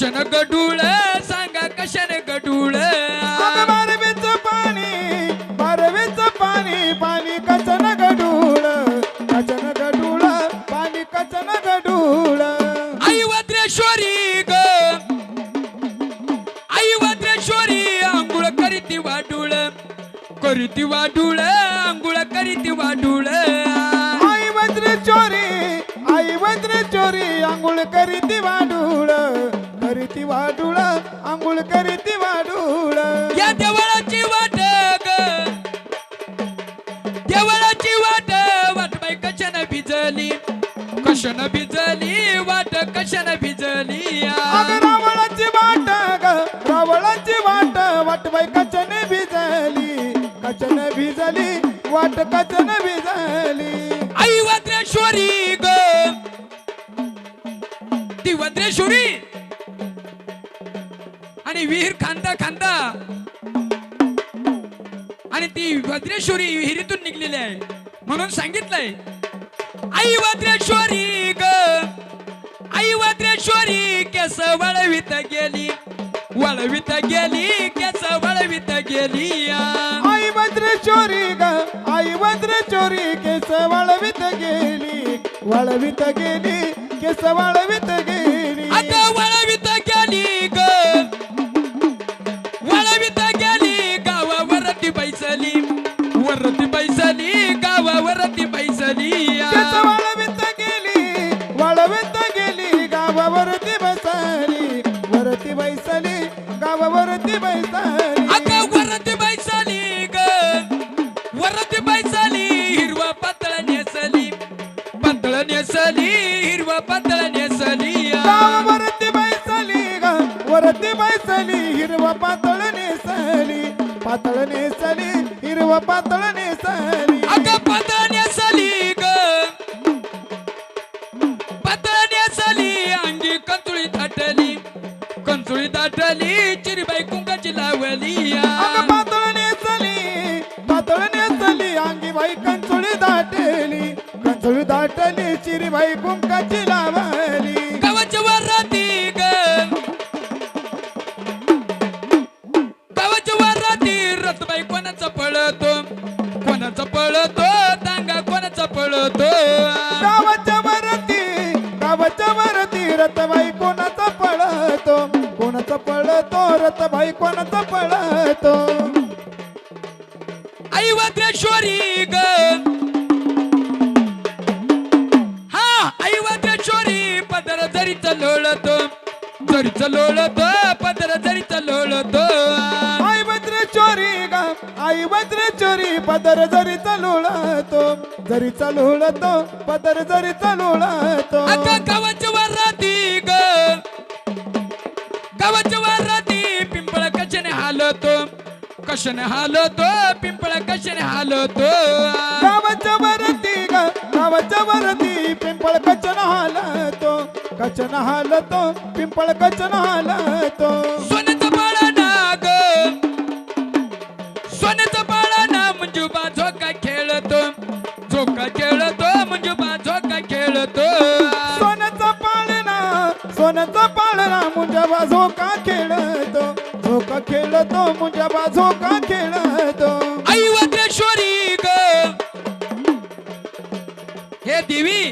कशानं गडूळ सांगा कशानं गडूळ बारवीचं पाणी बारवीचं पाणी पाणी कचन गडूळ कचन गडूळ पाणी कचन गडूळ आई वज्रेश्वरी ग. आई वज्रेश्वरी आंघोळ करीती वाडूळ करीती वाडूळ आंघोळ करीती वाडूळ आई वज्र चोरी आई वज्र चोरी आंघोळ करीती वाडूळ करीती वाडूळ आंघोळ करीती वाडूळ या देवळाची वाट ग. देवळाची वाट वाट बाई कशानं भिजली? कशानं भिजली? वाट कशानं भिजली अगं रावळाची वाट ग रावळाची वाट वाट बाई कचन भिजली? कचन भिजली? वाट कचन भिजली? आई वज्रेश्वरी ग. ती वज्रेश्वरी? आणि विहीर खांदा खांदा. आणि ती वज्रेश्वरी विहिरीतून निघलेली आहे. म्हणून सांगितलंय आई वज्रेश्वरी ग आई वज्रेश्वरी केस वळवित गेली वळवित गेली केस वळवित गेली आई वज्र चोरी ग आई वज्र चोरी केस वळवित गेली वळवित गेली केस वळवित गेली. आता वळवित गेली. नेसली पातळ नेसली हिरवा पातळ नेसली अगं पातळ नेसली ग. पातळ नेसली अंगी कंचुळी दाटली. कंचुळी दाटली चिरीबाई कुंकाची लावली. अगं पातळ नेसली पातळ नेसली अंगी बाई कंचुळी दाटली. कंचुळी दाटली चिरी बाई कुंकाची लावली. पळतो गावाच्या वरती गावाच्या वरती रथबाई कोणाचा पळतो? कोणाचा पळतो? रथबाई कोणाचा पळतो? आई वज्रेश्वरी ग. हा आई वज्रेश्वरी पदर जरीच लोळतो जरीच लोळतो पदर जरीच लोळतो आई वज्र चोरी ग आई वज्र चोरी पदर जरी चलुळतो जरी चलुळतो पदर जरी चलुळतो अगं गावाच्या वराती ग. गावाच्या वराती पिंपळ कशाने हालतो? कशाने हालतो? पिंपळ कशाने हालतो? गावाच्या वरती ग गावाच्या वरती पिंपळ कचन हालतो? कचन हालतो? पिंपळ कचन हालतो? खेळतो मुंजा झोका खेळतो? आई वज्रेश्वरी ग. हे देवी.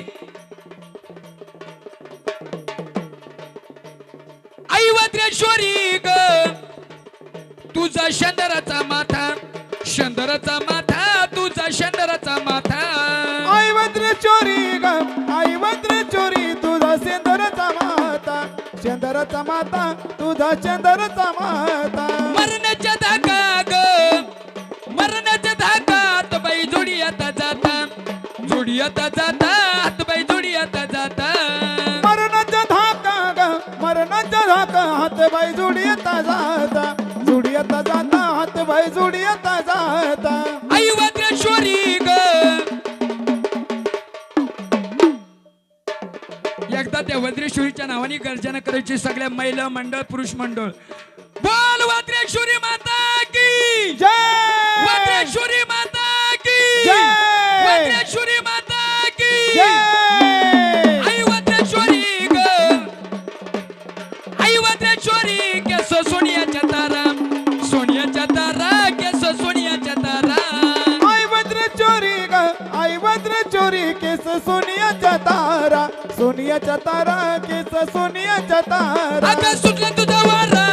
आई वज्रेश्वरी ग. तुझा शंदराचा माथा शंदराचा माथा तुझा शंदराचा माथा. आई वज्र शेंदरचा माता तुझा शेंदरचा माता. मरणाच्या धाका ग मरणाच्या धाकात बाई जोडी आता जाता. जोडी आता जाता हात बाई जोडी आता जाता. मरणाचा धाका ग मरणाचा धाका हात बाई जुडी येता जाता. जुडी येता जाता हात बाई जुडी येता जाता. आई वज्रेश्वरी वज्रेश्वरीच्या नावाने गर्जना करायची सगळ्या महिला मंडळ पुरुष मंडळ. बोल वज्रेश्वरी माता की! जय! वज्रेश्वरी माता वज्रेश्वरी माता की! आई वज्रेश्वरी ग! आई वज्रेश्वरी केस सोनियाच्या तारा. सोनियाच्या तारा केस सोनियाच्या तारा. आई वज्र चोरी ग! आई वज्र चोरी केस सोनियाच्या तारा. सोनियाच्या तारा केस सोनियाच्या तारा. अग सुटला तुझा वारा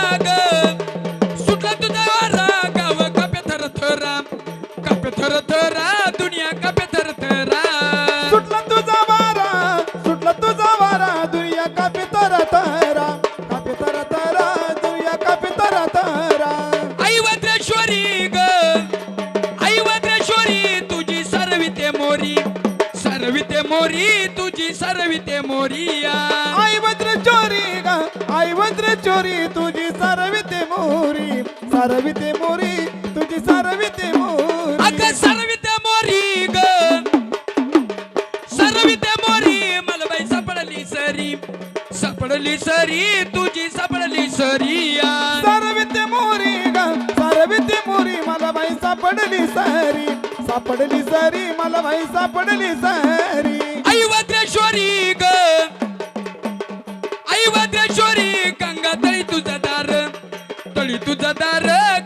मोरिया आई वज्र चोरी ग. आई वज्र चोरी तुझी सारविते मोरी. सारविते मोरी तुझी सारविते मोरी. अग सर्विते मोरी ग. सर्विते मोरी मला बाई सापडली सरी. सापडली सरी तुझी सापडली सरिया सारविते मोरी ग. सारविते मोरी मला बाई सापडली सारी. सापडली सारी सापडली सारी. आई ग. গদারে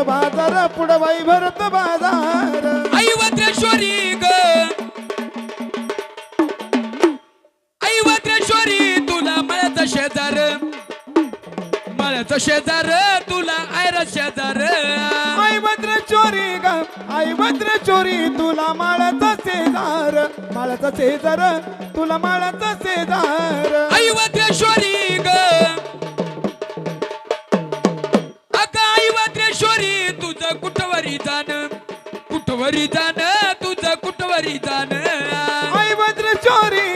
भरत बाजार पुढं बाई भरत बाजार. आई वज्रेश्वरी ग. आई वज्रेश्वरी तुला मळ्याचा शेजार. मळ्याचा शेजार तुला आयर शेजार. चोरी ग चोरी तुला माळाचा शेजार. माळाचा शेजार तुला माळाचा शेजार. आई वज्रेश्वरी ग. तुझं कुठवरी जाण कुठवरी जाण तुझं कुठवरी जाण. आई वज्र चोरी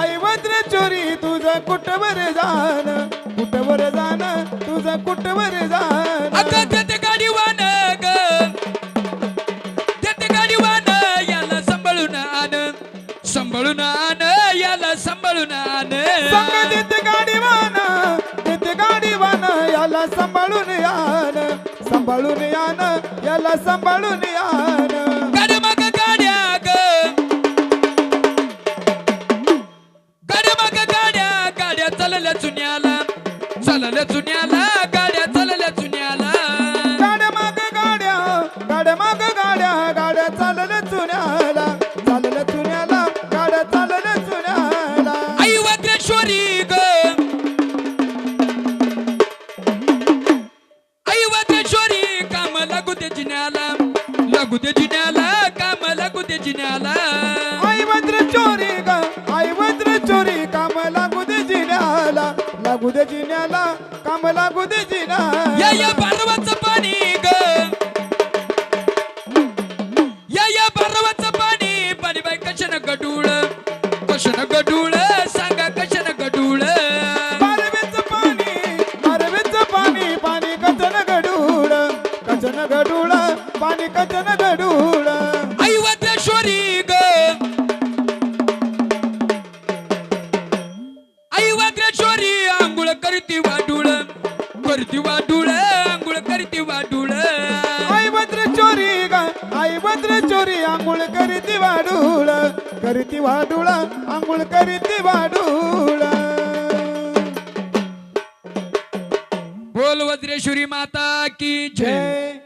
आई वज्र चोरी तुझं कुठवर जाण कुठवर जाण तुझं कुठवर जाण. अगं देते गाडी वान ग देते गाडी वान याला सांभाळून आण सांभाळून आण याला सांभाळून आण. संग देते गाडी वान देते गाडी वान याला सांभाळून यान सांभाळून यान याला सांभाळून यान गाड्या माग गाड्या ग गाड्या गाड्या गाड्या चालल्या चुन्याला चालल्या चुन्याला जिन्याला. आई चोरी आई चोरी काम लागू दे जिन्याला. लागू दे जिन्याला काम लागू दे या या पाणी ग. या पाणी. पाणी बाई कशानं गडूळ कशानं गडूळ सांगा कशानं गडूळ बारवेचं पाणी पाणी पाणी कचन गडूळ कचन गडूळ पाणी कचन गडूळ करीती वाडूळ आंघोळ करीती वाडूळ बोल वज्रेश्वरी माता की जय. जय.